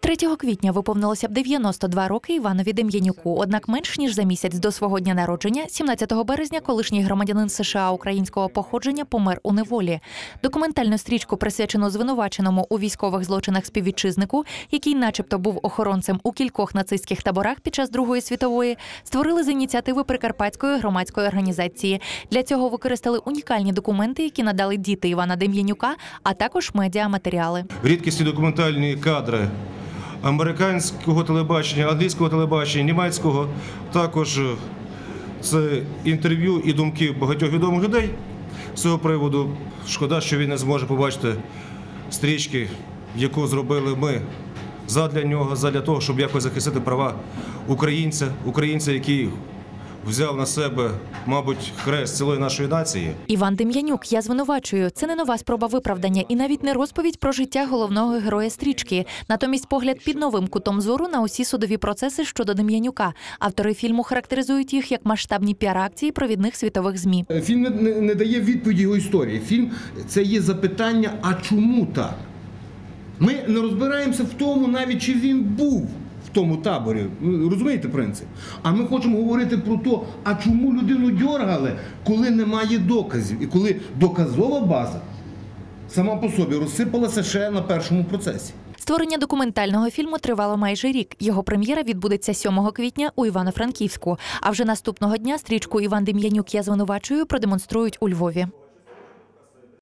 3 квітня виповнилося б 92 роки Іванові Дем'янюку. Однак менш ніж за місяць до свого дня народження, 17 березня, колишній громадянин США українського походження помер у неволі. Документальну стрічку присвячену звинуваченому у військових злочинах співвітчизнику, який, начебто, був охоронцем у кількох нацистських таборах під час Другої світової, створили з ініціативи Прикарпатської громадської організації. Для цього використали унікальні документи, які надали діти Івана Дем'янюка, а також медіаматеріали. рідкісні документальні кадри американського телебачення, англійського телебачення, німецького. Також е, це інтерв'ю і думки багатьох відомих людей з цього приводу. Шкода, що він не зможе побачити стрічки, яку зробили ми задля нього, задля того, щоб якось захистити права українця, українця, який взяв на себе, мабуть, хрест цілої нашої нації. Іван Дем'янюк, я звинувачую. Це не нова спроба виправдання і навіть не розповідь про життя головного героя стрічки. Натомість погляд під новим кутом зору на усі судові процеси щодо Дем'янюка. Автори фільму характеризують їх як масштабні піар-акції провідних світових змі. Фільм не, не, не дає відповіді його історії. Фільм це є запитання, а чому так? Ми не розбираємося в тому, навіть чи він був в тому таборі. Ну, Розумієте принцип? А ми хочемо говорити про те, а чому людину дьоргали, коли немає доказів, і коли доказова база сама по собі розсипалася ще на першому процесі. Створення документального фільму тривало майже рік. Його прем'єра відбудеться 7 квітня у Івано-Франківську. А вже наступного дня стрічку Іван Дем'янюк я звинувачую продемонструють у Львові.